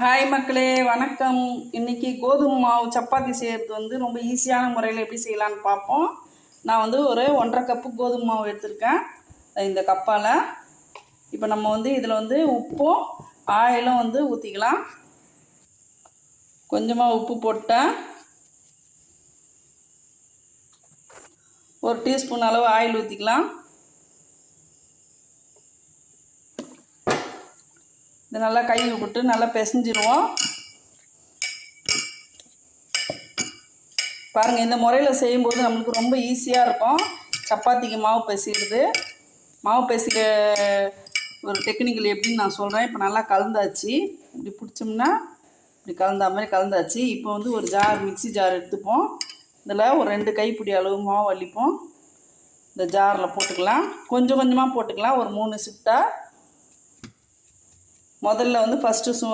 Hi மக்களே வணக்கம். இன்னைக்கு கோதுமை மாவு சப்பாத்தி செய்கிறது வந்து ரொம்ப ஈஸியான முறையில் எப்படி செய்யலான்னு பார்ப்போம். நான் வந்து ஒரு ஒன்றரை கப்பு கோதுமை மாவு எடுத்திருக்கேன். இந்த கப்பால் இப்போ நம்ம வந்து இதில் வந்து உப்பும் ஆயிலும் வந்து ஊற்றிக்கலாம் கொஞ்சமாக உப்பு போட்டேன். ஒரு டீஸ்பூன் அளவு ஆயில் ஊற்றிக்கலாம் இது நல்லா கை விட்டு நல்லா பிசைஞ்சிருவோம். பாருங்கள் இந்த முறையில் செய்யும்போது நம்மளுக்கு ரொம்ப ஈஸியாக இருக்கும். சப்பாத்திக்கு மாவு பிசைகிறது மாவு பிசைக்கிற ஒரு டெக்னிக்கல் எப்படின்னு நான் சொல்கிறேன் இப்போ நல்லா கலந்தாச்சு. இப்படி பிடிச்சோம்னா இப்படி கலந்தா மாதிரி கலந்தாச்சு. இப்போ வந்து ஒரு ஜார் மிக்ஸி ஜார் எடுத்துப்போம். இதில் ஒரு ரெண்டு கைப்பிடி அளவு மாவு அள்ளிப்போம். இந்த ஜாரில் போட்டுக்கலாம். கொஞ்சம் கொஞ்சமாக போட்டுக்கலாம். ஒரு மூணு சிப்டாக முதல்ல வந்து ஃபஸ்ட்டு சு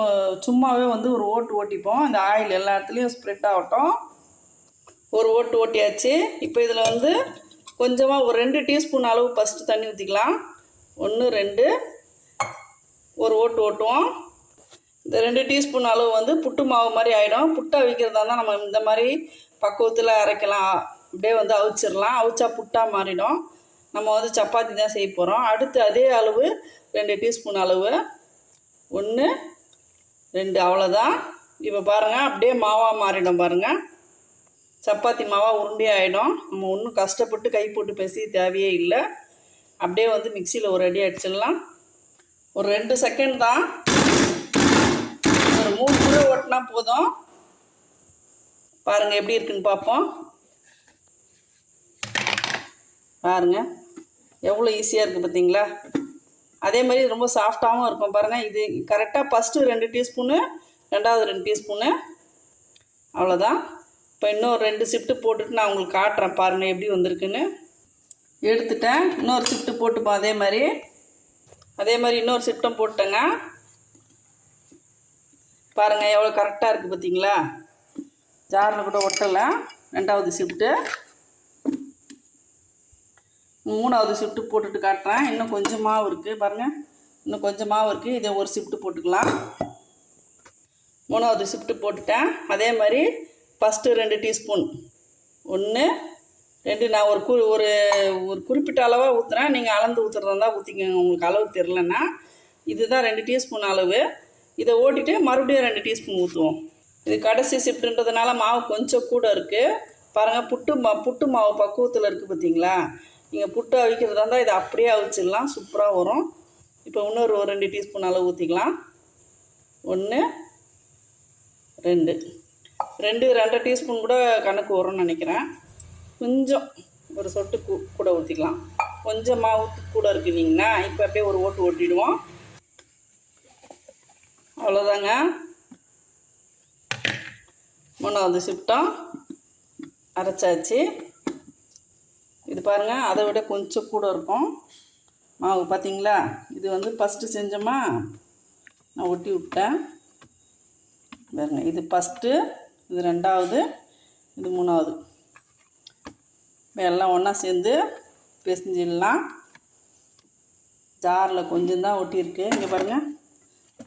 சும்மாவே வந்து ஒரு ஓட்டு ஓட்டிப்போம். இந்த ஆயில் எல்லா இடத்துலையும் ஸ்ப்ரெட் ஆகட்டும். ஒரு ஓட்டு ஓட்டியாச்சு. இப்போ இதில் வந்து கொஞ்சமாக ஒரு ரெண்டு டீஸ்பூன் அளவு ஃபஸ்ட்டு தண்ணி ஊற்றிக்கலாம் ஒன்று ரெண்டு. ஒரு ஓட்டு ஓட்டுவோம். இந்த ரெண்டு டீஸ்பூன் அளவு வந்து புட்டு மாவு மாதிரி ஆகிடும் புட்டை வைக்கிறதா இருந்தால் நம்ம இந்த மாதிரி பக்குவத்தில் அரைக்கலாம். அப்படியே வந்து அவிச்சிடலாம் அவிச்சா புட்டாக மாறிடும். நம்ம வந்து சப்பாத்தி தான் செய்ய போகிறோம் அடுத்து அதே அளவு ரெண்டு டீஸ்பூன் அளவு ஒன்று ரெண்டு அவ்வளோதான் இப்போ பாருங்கள் அப்படியே மாவாக மாறிடும் பாருங்கள் சப்பாத்தி மாவாக உருண்டே ஆகிடும் நம்ம ஒன்றும் கஷ்டப்பட்டு கை போட்டு பேசி தேவையே இல்லை. அப்படியே வந்து மிக்சியில் ஒரு அடி அடிச்சிடலாம். ஒரு ரெண்டு செகண்ட் தான். ஒரு மூணு முறை ஓட்டினா போதும். பாருங்கள் எப்படி இருக்குன்னு பார்ப்போம். பாருங்கள் எவ்வளோ ஈஸியாக இருக்குது பார்த்தீங்களா? அதே மாதிரி ரொம்ப சாஃப்டாகவும் இருக்கும். பாருங்கள் இது கரெக்டாக ஃபஸ்ட்டு ரெண்டு டீஸ்பூனு ரெண்டாவது ரெண்டு டீஸ்பூனு அவ்வளோதான் இப்போ இன்னொரு ரெண்டு ஷிஃப்ட்டு போட்டுட்டு நான் உங்களுக்கு காட்டுறேன் பாருங்கள் எப்படி வந்திருக்குன்னு. எடுத்துட்டேன். இன்னொரு ஷிஃப்ட்டு போட்டுப்போம் அதே மாதிரி. அதே மாதிரி இன்னொரு ஷிஃப்ட்டும் போட்டேங்க பாருங்கள் எவ்வளோ கரெக்டாக இருக்குது பார்த்தீங்களா ஜாரில் கூட ஒட்டலை. ரெண்டாவது ஷிஃப்ட்டு மூணாவது ஷிஃப்ட்டு போட்டுட்டு காட்டுறேன். இன்னும் கொஞ்சம் மாவு இருக்குது பாருங்கள் இன்னும் கொஞ்சம் மாவு இருக்குது இதை ஒரு ஷிஃப்ட்டு போட்டுக்கலாம். மூணாவது ஷிஃப்ட்டு போட்டுட்டேன். அதே மாதிரி ஃபஸ்ட்டு ரெண்டு டீஸ்பூன் ஒன்று ரெண்டு நான் ஒரு கு ஒரு ஒரு குறிப்பிட்ட அளவாக ஊற்றுறேன் நீங்கள் அளந்து ஊற்றுறதா இருந்தால் ஊற்றிக்கோங்க உங்களுக்கு அளவு தெரிலன்னா இதுதான் ரெண்டு டீஸ்பூன் அளவு. இதை ஓட்டிட்டு மறுபடியும் ரெண்டு டீஸ்பூன் ஊற்றுவோம் இது கடைசி ஷிஃப்ட்டுன்றதுனால மாவு கொஞ்சம் கூட இருக்குது பாருங்கள் புட்டு மா புட்டு மாவு பக்குவத்தில் இருக்குது பார்த்தீங்களா நீங்கள் புட்டு அவிக்கிறதா இருந்தால் இதை அப்படியே அவிச்சிடலாம். சூப்பராக வரும். இப்போ இன்னொரு ஒரு ரெண்டு டீஸ்பூன் அளவு ஊற்றிக்கலாம் ஒன்று ரெண்டு. ரெண்டு ரெண்டரை டீஸ்பூன் கூட கணக்கு வரும்னு நினைக்கிறேன். கொஞ்சம் ஒரு சொட்டு கூ கூட ஊற்றிக்கலாம் கொஞ்சம் மாவு கூட இருக்குவீங்கன்னா இப்போ அப்படியே ஒரு ஓட்டு ஓட்டிடுவோம். அவ்வளோதாங்க மூணாவது ஷிஃப்ட்டும் அரைச்சாச்சு. இது பாருங்கள் அதை விட கொஞ்சம் கூட இருக்கும். மாவு பார்த்தீங்களா இது வந்து ஃபஸ்ட்டு செஞ்சோமா? நான் ஒட்டி விட்டேன். பாருங்க இது ஃபஸ்ட்டு இது ரெண்டாவது இது மூணாவது. எல்லாம் ஒன்றா சேர்ந்து பிசைஞ்சிடலாம். ஜாரில் கொஞ்சம் தான் ஒட்டியிருக்கு. இங்கே பாருங்கள்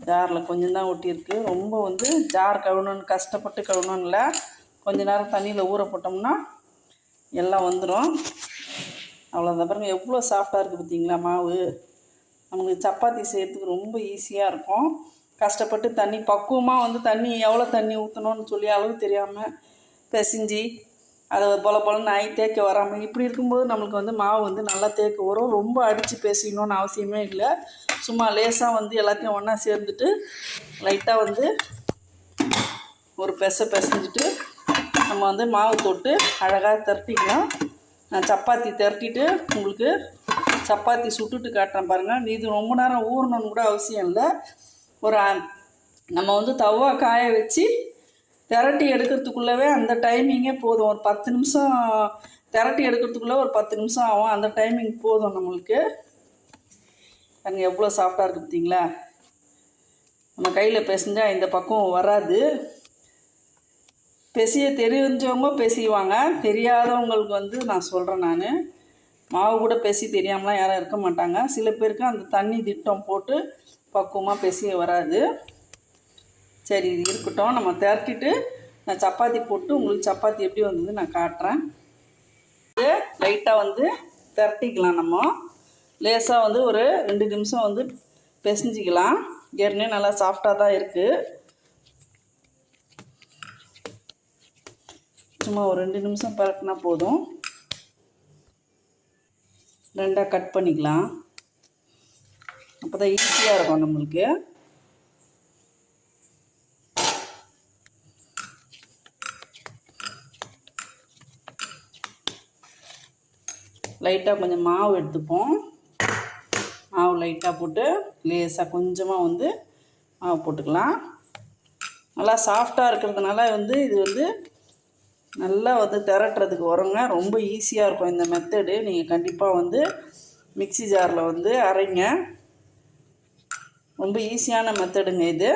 ஜாரில் கொஞ்சம் தான் ஒட்டியிருக்கு. ரொம்ப வந்து ஜார் கழுவணும்னு கஷ்டப்பட்டு கழுவணும்னு இல்லை. கொஞ்ச நேரம் தண்ணியில் ஊற போட்டோம்னா எல்லாம் வந்துடும் அவ்வளோதான் பாருங்க எவ்வளோ சாஃப்டாக இருக்குது பார்த்தீங்களா மாவு? நமக்கு சப்பாத்தி செய்கிறதுக்கு ரொம்ப ஈஸியாக இருக்கும். கஷ்டப்பட்டு தண்ணி பக்குவமாக வந்து தண்ணி எவ்வளோ தண்ணி ஊற்றணும்னு சொல்லி அளவு தெரியாமல் பிசைஞ்சி அதை பொல போல ஆகி தேக்க வராமல் இப்படி இருக்கும்போது நம்மளுக்கு வந்து மாவு வந்து நல்லா தேக்க வரும். ரொம்ப அடித்து பேசிக்கணும்னு அவசியமே இல்லை. சும்மா லேசாக வந்து எல்லாத்தையும் ஒன்றா சேர்ந்துட்டு லைட்டாக வந்து ஒரு பெச பிசைஞ்சிட்டு நம்ம வந்து மாவு தொட்டு அழகாக திரட்டிக்கலாம் நான் சப்பாத்தி திரட்டிட்டு உங்களுக்கு சப்பாத்தி சுட்டுட்டு காட்டுறேன் பாருங்கள் இது ரொம்ப நேரம் ஊறணும்னு கூட அவசியம் இல்லை. ஒரு நம்ம வந்து தவா காய வச்சு திரட்டி எடுக்கிறதுக்குள்ளவே அந்த டைமிங்கே போதும். ஒரு பத்து நிமிஷம் திரட்டி எடுக்கிறதுக்குள்ளே ஒரு பத்து நிமிஷம் ஆகும். அந்த டைமிங் போதும் நம்மளுக்கு. அங்கே எவ்வளோ சாஃப்டாக இருக்குது பார்த்தீங்களா நம்ம கையில் பிசைஞ்சா இந்த பக்கம் வராது. பெசிய தெரிஞ்சவங்க பேசிவாங்க தெரியாதவங்களுக்கு வந்து நான் சொல்கிறேன் நான். மாவு கூட பேசி தெரியாமலாம் யாரும் இருக்க மாட்டாங்க. சில பேருக்கு அந்த தண்ணி திட்டம் போட்டு பக்குவமாக பேசிய வராது. சரி இது இருக்கட்டும். நம்ம திரட்டிட்டு நான் சப்பாத்தி போட்டு உங்களுக்கு சப்பாத்தி எப்படி வந்தது நான் காட்டுறேன். இது லைட்டாக வந்து திரட்டிக்கலாம் நம்ம. லேசாக வந்து ஒரு ரெண்டு நிமிஷம் வந்து பிசைஞ்சிக்கலாம். ஏற்கனவே நல்லா சாஃப்டாக தான் இருக்குது சும்மா ஒரு ரெண்டு நிமிஷம் பறக்குனா போதும். ரெண்டாக கட் பண்ணிக்கலாம். அப்போ தான் ஈஸியாக இருக்கும் நம்மளுக்கு. லைட்டாக கொஞ்சம் மாவு எடுத்துப்போம். மாவு லைட்டாக போட்டு லேசாக கொஞ்சமாக வந்து மாவு போட்டுக்கலாம். நல்லா சாஃப்டாக இருக்கிறதுனால வந்து இது வந்து நல்லா வந்து திரட்டுறதுக்கு வருங்க. ரொம்ப ஈஸியாக இருக்கும் இந்த மெத்தடு நீங்கள் கண்டிப்பாக வந்து மிக்ஸி ஜாரில் வந்து அரைங்க. ரொம்ப ஈஸியான மெத்தடுங்க இது.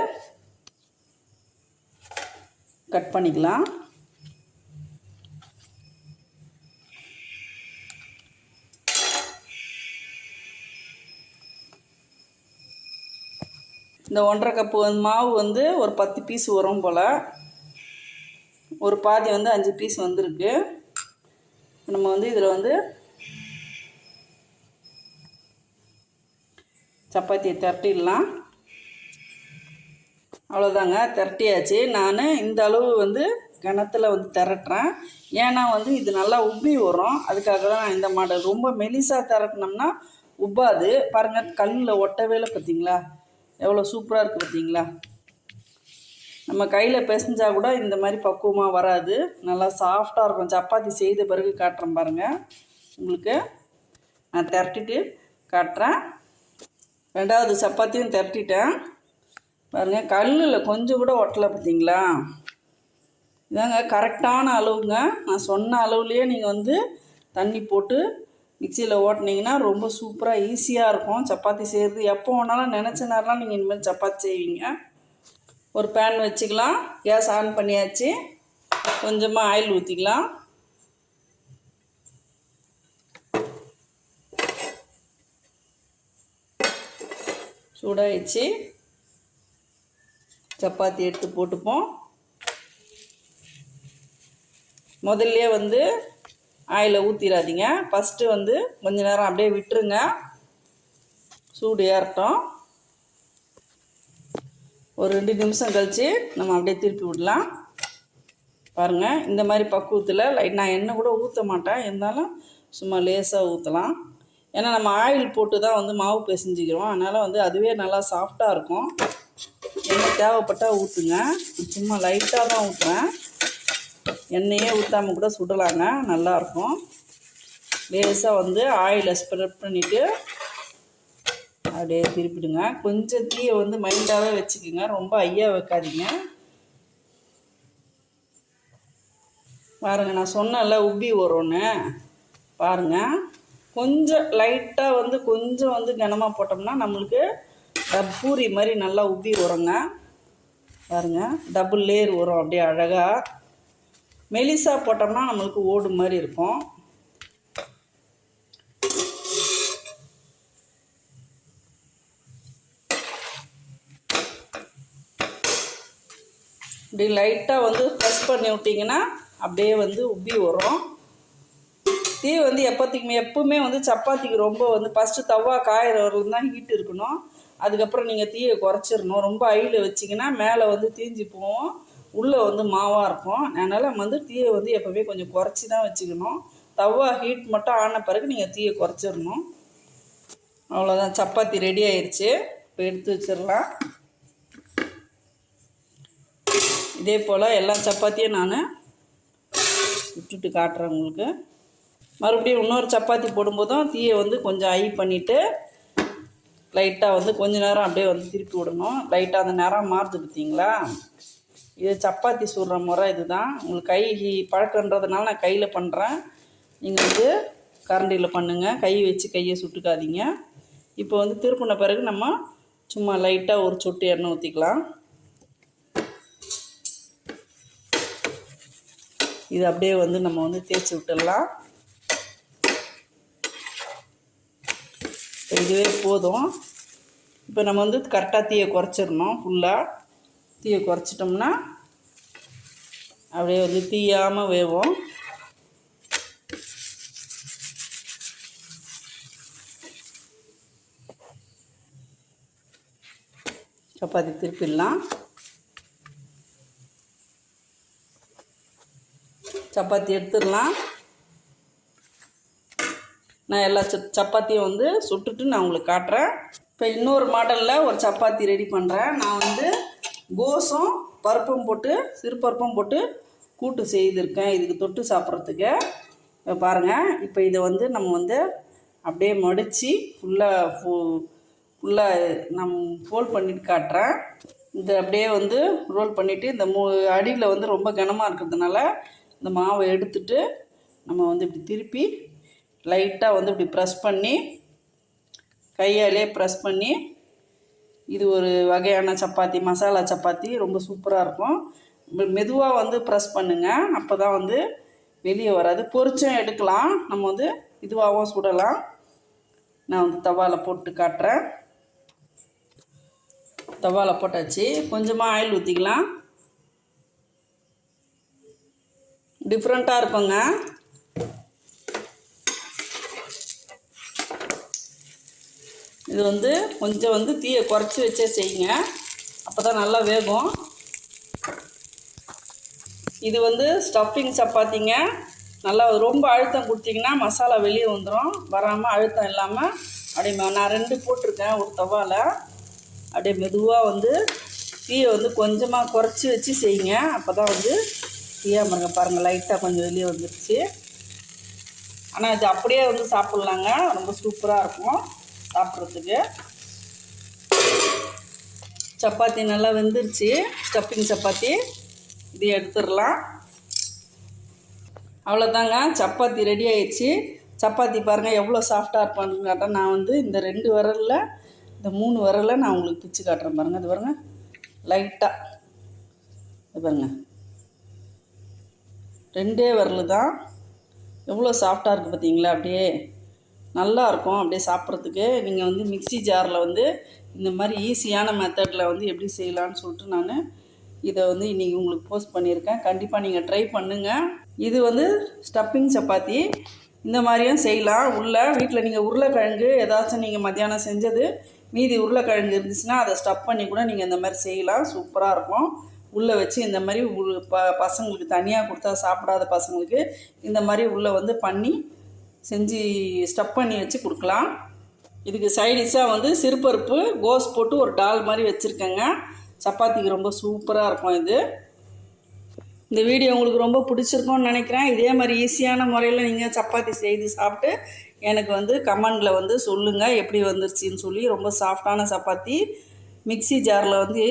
கட் பண்ணிக்கலாம். இந்த ஒன்றரை கப்பு மாவு வந்து ஒரு பத்து பீஸ் வரும் போல். ஒரு பாதி வந்து அஞ்சு பீஸ் வந்திருக்கு. நம்ம வந்து இதில் வந்து சப்பாத்தியை திரட்டிடலாம் அவ்வளோதாங்க திரட்டியாச்சு. நான் இந்த அளவு வந்து கிணத்துல வந்து திரட்டுறேன். ஏன்னா வந்து இது நல்லா உப்பி வரும். அதுக்காக தான் நான் இந்த மாடல் ரொம்ப மெலிசாக திரட்டினோம்னா உப்பாது. பாருங்கள் கல்லில் ஒட்டவே இல்லை பார்த்தீங்களா எவ்வளோ சூப்பராக இருக்குது பார்த்தீங்களா நம்ம கையில் பிசைஞ்சா கூட இந்த மாதிரி பக்குவமாக வராது. நல்லா சாஃப்டாக இருக்கும். சப்பாத்தி செய்த பிறகு காட்டுறேன் பாருங்கள் உங்களுக்கு நான் திரட்டிட்டு காட்டுறேன். ரெண்டாவது சப்பாத்தியும் திரட்டிட்டேன். பாருங்கள் கல்லில் கொஞ்சம் கூட ஒட்டலை பார்த்தீங்களா இதாங்க கரெக்டான அளவுங்க. நான் சொன்ன அளவுலேயே நீங்கள் வந்து தண்ணி போட்டு மிக்சியில் ஓட்டினீங்கன்னா ரொம்ப சூப்பராக ஈஸியாக இருக்கும். சப்பாத்தி செய்கிறது எப்போ வேணாலும் நினச்ச நேரம்லாம் நீங்கள் இனிமேல் சப்பாத்தி செய்வீங்க. ஒரு பேன் வச்சுக்கலாம். கேஸ் ஆன் பண்ணியாச்சு. கொஞ்சமாக ஆயில் ஊற்றிக்கலாம் சூடாயிடுச்சு. சப்பாத்தி எடுத்து போட்டுப்போம். முதல்ல வந்து ஆயிலை ஊற்றிடாதீங்க ஃபஸ்ட்டு வந்து கொஞ்ச நேரம் அப்படியே விட்டுருங்க. சூடு ஏறட்டும். ஒரு ரெண்டு நிமிஷம் கழித்து நம்ம அப்படியே திருப்பி விடலாம். பாருங்கள் இந்த மாதிரி பக்குவத்தில் லைட் நான் எண்ணெய் கூட ஊற்ற மாட்டேன். இருந்தாலும் சும்மா லேசாக ஊற்றலாம் ஏன்னா நம்ம ஆயில் போட்டு தான் வந்து மாவு பிசைஞ்சிக்கிறோம். அதனால் வந்து அதுவே நல்லா சாஃப்டாக இருக்கும். எண்ணெய் தேவைப்பட்டால் ஊற்றுங்க சும்மா லைட்டாக தான் ஊற்றுறேன் எண்ணெயே ஊற்றாமல் கூட சுடலாங்க. நல்லாயிருக்கும் லேசாக வந்து ஆயிலை ஸ்ப்ரெட் பண்ணிவிட்டு அப்படியே திருப்பிடுங்க. கொஞ்சம் தீயை வந்து மைண்டாகவே வச்சுக்கோங்க. ரொம்ப ஐயா வைக்காதீங்க. பாருங்கள் நான் சொன்னேன்ல உப்பி வரும்னு பாருங்கள் கொஞ்சம் லைட்டாக வந்து கொஞ்சம் வந்து கனமாக போட்டோம்னா நம்மளுக்கு பூரி மாதிரி நல்லா உப்பி வருங்க பாருங்கள் டபுள் லேயர் வரும் அப்படியே அழகாக மெலிசா போட்டோம்னா நம்மளுக்கு ஓடு மாதிரி இருக்கும். இப்படி லைட்டாக வந்து ப்ரெஸ் பண்ணி விட்டிங்கன்னா அப்படியே வந்து உப்பி வரும். தீ வந்து எப்போத்திக்குமே எப்பவுமே வந்து சப்பாத்திக்கு ரொம்ப வந்து ஃபஸ்ட்டு தவா காயிற வரலும் தான் ஹீட் இருக்கணும். அதுக்கப்புறம் நீங்கள் தீயை குறைச்சிடணும். ரொம்ப ஐயில் வச்சிங்கன்னா மேலே வந்து தீஞ்சு போவோம் உள்ளே வந்து மாவாக இருக்கும். அதனால் வந்து தீயை வந்து எப்போவுமே கொஞ்சம் குறைச்சி தான் வச்சுக்கணும். தவா ஹீட் மட்டும் ஆன பிறகு நீங்கள் தீயை குறைச்சிடணும். அவ்வளோதான் சப்பாத்தி ரெடி ஆயிடுச்சு இப்போ எடுத்து வச்சிடலாம். இதே போல் எல்லா சப்பாத்தியும் நான் விட்டுட்டு காட்டுறேன் உங்களுக்கு. மறுபடியும் இன்னொரு சப்பாத்தி போடும்போதும் தீயை வந்து கொஞ்சம் ஐ பண்ணிவிட்டு லைட்டாக வந்து கொஞ்ச நேரம் அப்படியே வந்து திருப்பி விடணும். லைட்டாக அந்த நேரம் மாறுது பார்த்தீங்களா? இது சப்பாத்தி சுடுற முறை இதுதான். உங்களுக்கு கை பழக்கன்றதுனால நான் கையில் பண்ணுறேன் நீங்கள் வந்து கரண்டியில் பண்ணுங்கள் கை வச்சு கையை சுட்டுக்காதீங்க. இப்போ வந்து திருப்பின பிறகு நம்ம சும்மா லைட்டாக ஒரு சொட்டு எண்ணெய் ஊற்றிக்கலாம் இது அப்படியே வந்து நம்ம வந்து தேய்ச்சி விட்டுடலாம். இதுவே போதும். இப்போ நம்ம வந்து கரெக்டாக தீயை குறைச்சிடணும் ஃபுல்லாக தீயை குறைச்சிட்டோம்னா அப்படியே வந்து தீயாமல் வேகும் சப்பாத்தி திருப்பிடலாம். சப்பாத்தி எடுத்துடலாம். நான் எல்லா சப்பாத்தியும் வந்து சுட்டுட்டு நான் உங்களுக்கு காட்டுறேன். இப்போ இன்னொரு மாடலில் ஒரு சப்பாத்தி ரெடி பண்ணுறேன் நான் வந்து கோஸும் பருப்பும் போட்டு சிறு பருப்பும் போட்டு கூட்டு செய்திருக்கேன். இதுக்கு தொட்டு சாப்பிட்றதுக்கு. இப்போ பாருங்கள் இப்போ இதை வந்து நம்ம வந்து அப்படியே மடித்து ஃபுல்லாக ஃபு ஃபுல்லாக நம் ஃபோல்ட் பண்ணிட்டு காட்டுறேன். இது அப்படியே வந்து ரோல் பண்ணிவிட்டு இந்த மூ அடியில் வந்து ரொம்ப கனமாக இருக்கிறதுனால இந்த மாவை எடுத்துட்டு நம்ம வந்து இப்படி திருப்பி லைட்டாக வந்து இப்படி ப்ரெஸ் பண்ணி கையாலே ப்ரெஸ் பண்ணி இது ஒரு வகையான சப்பாத்தி மசாலா சப்பாத்தி ரொம்ப சூப்பராக இருக்கும். மெதுவாக வந்து ப்ரெஸ் பண்ணுங்கள் அப்போ தான் வந்து வெளியே வராது. பொரிச்சும் எடுக்கலாம். நம்ம வந்து இதுவாகவும் சுடலாம். நான் வந்து தவாவில் போட்டு காட்டுறேன். தவாவில் போட்டாச்சு. கொஞ்சமாக ஆயில் ஊற்றிக்கலாம் டிஃப்ரெண்ட்டாக இருக்குங்க. இது வந்து கொஞ்சம் வந்து தீயை குறைச்சி வச்சே செய்யுங்க. அப்போ தான் நல்லா வேகும். இது வந்து ஸ்டஃபிங் சப்பாத்திங்க. நல்லா ரொம்ப அழுத்தம் கொடுத்தீங்கன்னா மசாலா வெளியே வந்துடும் வராமல் அழுத்தம் இல்லாமல் அப்படியே நான் ரெண்டு போட்டிருக்கேன் ஒரு தவாவில் அப்படியே மெதுவாக வந்து தீயை வந்து கொஞ்சமாக குறைச்சி வச்சு செய்யுங்க. அப்போ தான் வந்து தீயாக பாருங்க பாருங்கள் லைட்டாக கொஞ்சம் வெளியே வந்துருச்சு. ஆனால் இது அப்படியே வந்து சாப்பிட்லாங்க. ரொம்ப சூப்பராக இருக்கும் சாப்பிட்றதுக்கு. சப்பாத்தி நல்லா வெந்துருச்சு. ஸ்டஃபிங் சப்பாத்தி. இது எடுத்துடலாம். அவ்வளோதாங்க சப்பாத்தி ரெடி ஆயிடுச்சு. சப்பாத்தி பாருங்கள் எவ்வளோ சாஃப்டாக இருப்பான்னு காட்ட நான் வந்து இந்த ரெண்டு விரலில் இந்த மூணு விரலில் நான் உங்களுக்கு பிச்சு காட்டுறேன் பாருங்கள் இது பாருங்கள் லைட்டாக இது பாருங்கள் ரெண்டே விரல் தான். எவ்வளோ சாஃப்டாக இருக்குது பார்த்தீங்களா? அப்படியே நல்லா இருக்கும் அப்படியே சாப்பிட்றதுக்கு. நீங்கள் வந்து மிக்ஸி ஜாரில் வந்து இந்த மாதிரி ஈஸியான மெத்தடில் வந்து எப்படி செய்யலான்னு சொல்லிட்டு நான் இதை வந்து இன்றைக்கி உங்களுக்கு போஸ்ட் பண்ணியிருக்கேன். கண்டிப்பாக நீங்கள் ட்ரை பண்ணுங்கள் இது வந்து ஸ்டப்பிங் சப்பாத்தி. இந்த மாதிரியும் செய்யலாம். உள்ள வீட்டில் நீங்கள் உருளைக்கிழங்கு ஏதாச்சும் நீங்கள் மத்தியானம் செஞ்சது மீதி உருளைக்கிழங்கு இருந்துச்சுன்னா அதை ஸ்டப் பண்ணி கூட நீங்கள் இந்த மாதிரி செய்யலாம். சூப்பராக இருக்கும். உள்ளே வச்சு இந்த மாதிரி ப பசங்களுக்கு தனியாக கொடுத்தா சாப்பிடாத பசங்களுக்கு இந்த மாதிரி உள்ளே வந்து பண்ணி செஞ்சு ஸ்டப் பண்ணி வச்சு கொடுக்கலாம். இதுக்கு சைடிஷாக வந்து சிறுபருப்பு கோஸ் போட்டு ஒரு டால் மாதிரி வச்சுருக்கேங்க. சப்பாத்திக்கு ரொம்ப சூப்பராக இருக்கும் இது. இந்த வீடியோ உங்களுக்கு ரொம்ப பிடிச்சிருக்கும்னு நினைக்கிறேன். இதே மாதிரி ஈஸியான முறையில் நீங்கள் சப்பாத்தி செய்து சாப்பிட்டு எனக்கு வந்து கமெண்டில் வந்து சொல்லுங்கள் எப்படி வந்துருச்சுன்னு சொல்லி ரொம்ப சாஃப்டான சப்பாத்தி. மிக்ஸி ஜாரில் வந்து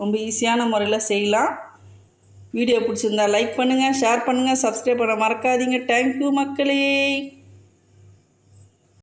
ரொம்ப ஈஸியான முறையில் செய்யலாம். வீடியோ பிடிச்சிருந்தா லைக் பண்ணுங்கள் ஷேர் பண்ணுங்கள் சப்ஸ்கிரைப் பண்ண மறக்காதீங்க. தேங்க்யூ மக்களே.